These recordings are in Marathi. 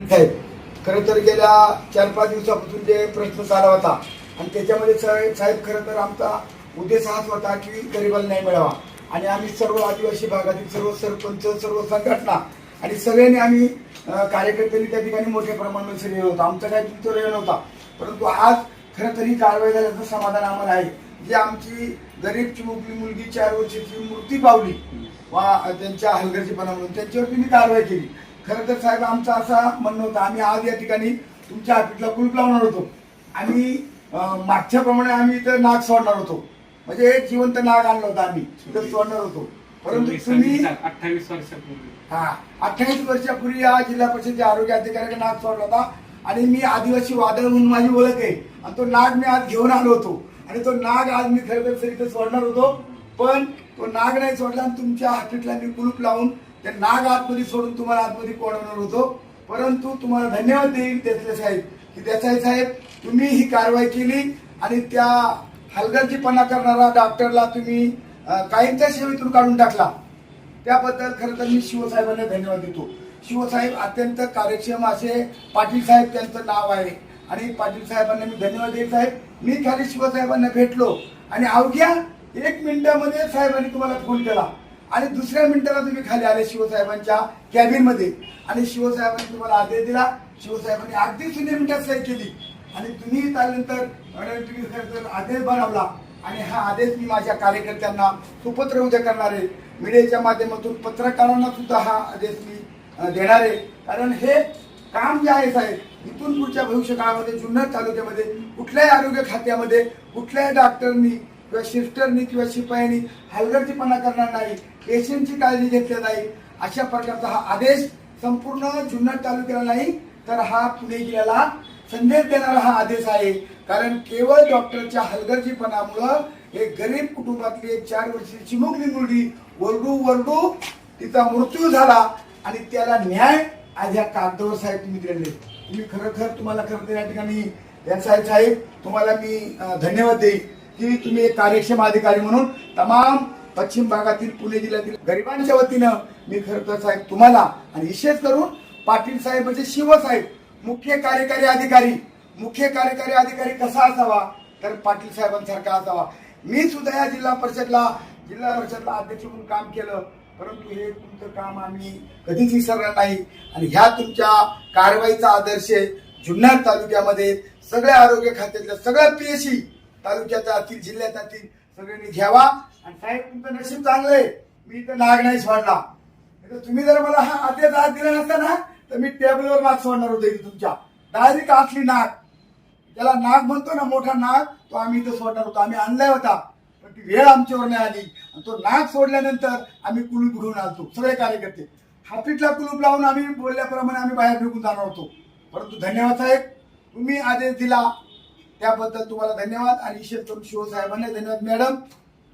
साहेब खरं तर गेल्या चार पाच दिवसापासून जे प्रश्न चालू होता आणि त्याच्यामध्ये साहेब साहेब खरं तर आमचा उद्देश हाच होता की गरिबाला न्याय मिळावा. आणि आम्ही सर्व आदिवासी भागातील सर्व सरपंच सर्व संघटना आणि सगळ्यांनी आम्ही कार्यकर्त्यांनी त्या ठिकाणी मोठ्या प्रमाणात सहयोग होता. आमचा काही तुमचा वेळ नव्हता. परंतु आज खरं तर ही कारवाई झाल्याचं समाधान आम्हाला आहे. जी आमची गरीब चिमुकली मुलगी चार वर्षाची मृत्यू पावली वा त्यांच्या हलगर्जीपणामधून त्यांच्यावरती मी कारवाई केली. खरं तर साहेब आमचं असं म्हणणं होतं आम्ही आज या ठिकाणी तुमच्या ऑफिसला कुलूप लावणार होतो. आणि अं, मागच्या प्रमाणे आम्ही इथं नाग सोडणार होतो. म्हणजे एक जिवंत नाग आणलं होतं आम्ही इथं सोडणार होतो. परंतु तुम्ही अठ्ठावीस वर्षापूर्वी. हा अठ्ठावीस वर्षापूर्वी या जिल्हा परिषदेच्या आरोग्य अधिकाऱ्याकडे नाग सोडला होता. आणि मी आदिवासी वादळ म्हणून माझी ओळख आहे. आणि तो नाग मी आज घेऊन आलो होतो. आणि तो नाग आज मी खरं तर सोडणार होतो. पण तो नाग नाही सोडला आणि तुमच्या हातीतला मी कुलूप लावून ते नाग आतमध्ये सोडून तुम्हाला आतमध्ये कोणवणार होतो? परंतु तुम्हाला धन्यवाद देईल देसले साहेब की देसाई साहेब तुम्ही ही कारवाई केली आणि त्या हलगर्जीपणा करणारा डॉक्टरला तुम्ही काहींच्या कायमच्या सेवेतून काढून टाकला. त्याबद्दल खरं तर मी शिवसाहेबांना धन्यवाद देतो. शिवसाहेब अत्यंत कार्यक्षम असे पाटील साहेब त्यांचं नाव आहे. आणि पाटील साहेबांना मी धन्यवाद देत साहेब. मी खाली शिवसाहेबांना भेटलो आणि अवघ्या एक मिनिटामध्ये साहेबांनी तुम्हाला फोन केला. आणि दुसऱ्या मिनिटाला तुम्ही खाली आले शिवसाहेबांच्या कॅबिनमध्ये आणि शिवसाहेबांनी तुम्हाला आदेश दिला. शिवसाहेबांनी अगदी शून्य मिनिटात सही केली. आणि तुम्ही त्यानंतर तुम्ही आदेश बनवला आणि हा आदेश मी माझ्या कार्यकर्त्यांना सुपत्र उद्या करणार आहे. मीडियाच्या माध्यमातून पत्रकारांना सुद्धा हा आदेश मी देणार आहे. कारण हे काम जे आहे साहेब इथून पुढच्या भविष्य काळामध्ये जुन्नर तालुक्यामध्ये कुठल्याही आरोग्य खात्यामध्ये कुठल्याही डॉक्टरनी किंवा शिफ्टरनी किंवा शिपायांनी हलगर्जीपणा करणार नाही. पेशंटची काळजी घेतली नाही. अशा प्रकारचा हा आदेश संपूर्ण जुन्नर तालुक्याला नाही तर हा पुणे जिल्ह्याला संदेश देणारा हा आदेश आहे. कारण केवळ डॉक्टरच्या हलगर्जीपणामुळं एक गरीब कुटुंबातली एक चार वर्षाची चिमुकली मुलगी वरडू वरडू तिचा मृत्यू झाला आणि त्याला न्याय आज या कागदावर साहेब तुम्ही दिलेले. तुम्ही खरोखर तुम्हाला खरं तर या ठिकाणी व्यवसाय साहेब तुम्हाला मी धन्यवाद देईन की तुम्ही एक कार्यक्षम अधिकारी म्हणून तमाम पश्चिम भागातील पुणे जिल्ह्यातील गरिबांच्या वतीनं मी खरं तर साहेब तुम्हाला आणि विशेष करून पाटील साहेब म्हणजे शिवसाहेब मुख्य कार्यकारी अधिकारी. मुख्य कार्यकारी अधिकारी कसा असावा? तर पाटील साहेबांसारखा असावा. मी सुद्धा या जिल्हा परिषदला जिल्हा परिषदला अध्यक्ष म्हणून काम केलं. परंतु हे तुमचं काम आम्ही कधीच विसरणार नाही. आणि ह्या तुमच्या कारवाईचा आदर्श जुन्नर तालुक्यामध्ये सगळ्या आरोग्य खात्यातल्या सगळ्या सी तालुक्यात असतील जिल्ह्यात असतील सगळ्यांनी घ्यावा. आणि साहेब तुमचं नशीब चांगलं आहे. मी इथं नाग नाही सोडला. नाही तर तुम्ही जर मला हा आदेश आज दिला नसता ना तर मी टेबलवर नाग सोडणार होतो इथे तुमच्या. डायरेक्ट असली नाग. त्याला नाग म्हणतो ना मोठा नाग तो आम्ही इथं सोडणार होतो. आम्ही आणलाय होता. पण ती वेळ आमच्यावर नाही आली. आणि तो नाग सोडल्यानंतर आम्ही कुलूप घेऊन आलतो. सगळे कार्यकर्ते. हापीटला कुलूप लावून आम्ही बोलल्याप्रमाणे आम्ही बाहेर निघून जाणार होतो. परंतु धन्यवाद साहेब. तुम्ही आदेश दिला. त्याबद्दल तुम्हाला धन्यवाद. आणि विशेष करून शिवसाहेबांना धन्यवाद मॅडम.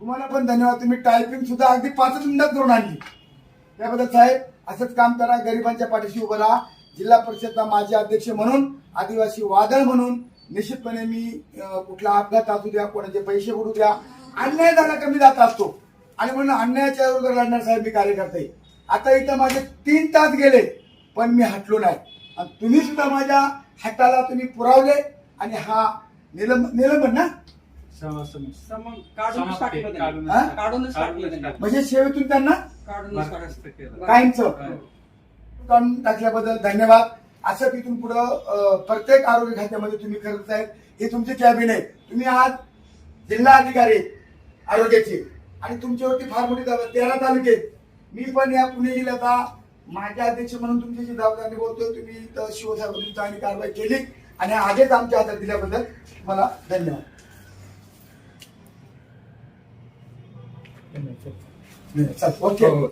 तुम्हाला पण धन्यवाद. तुम्ही टायपिंग सुद्धा अगदी पाचच मिनिटात करून आणली. त्याबद्दल साहेब असंच काम करा गरिबांच्या पाठीशी उभं राहा. जिल्हा परिषदचा माजी अध्यक्ष म्हणून आदिवासी वादळ म्हणून निश्चितपणे मी कुठला अपघात असू द्या कोणाचे पैसे उडू द्या अन्याय झाला कमी जात असतो. आणि म्हणून अन्यायाच्या विरोधात लढणार साहेब मी कार्यकर्ता. आहे आता इथं माझे तीन तास गेले पण मी हटलो नाही. आणि तुम्ही सुद्धा माझ्या हटाला तुम्ही पुरावले आणि हा निलंब निलंबन ना? समन काढूनच समाप्ती, टाकलं काढूनच त्यांनी. टाकलं. काढूनच टाकलं त्यांनी. म्हणजे सेवेतून त्यांना काढूनच बरखास्त टाकलं. केलं. कायमचं काढून टाकल्याबद्दल धन्यवाद असं तिथून पुढं अं, प्रत्येक आरोग्य खात्यामध्ये तुम्ही करत आहेत हे तुमचे कॅबिन आहे तुम्ही आज जिल्हा अधिकारी आहेत आरोग्याचे आणि तुमच्यावरती फार मोठी जबाबदारी तेरा तालुके आहेत. मी पण या पुणे जिल्ह्याचा माझे अध्यक्ष म्हणून तुमच्याशी जबाबदारी बोलतोय तुम्ही इथं शिवसाहेबांनी चांगली कारवाई केली आणि आदेश आमच्या हातात दिल्याबद्दल तुम्हाला धन्यवाद धन्यवाद. चल, ओके हो.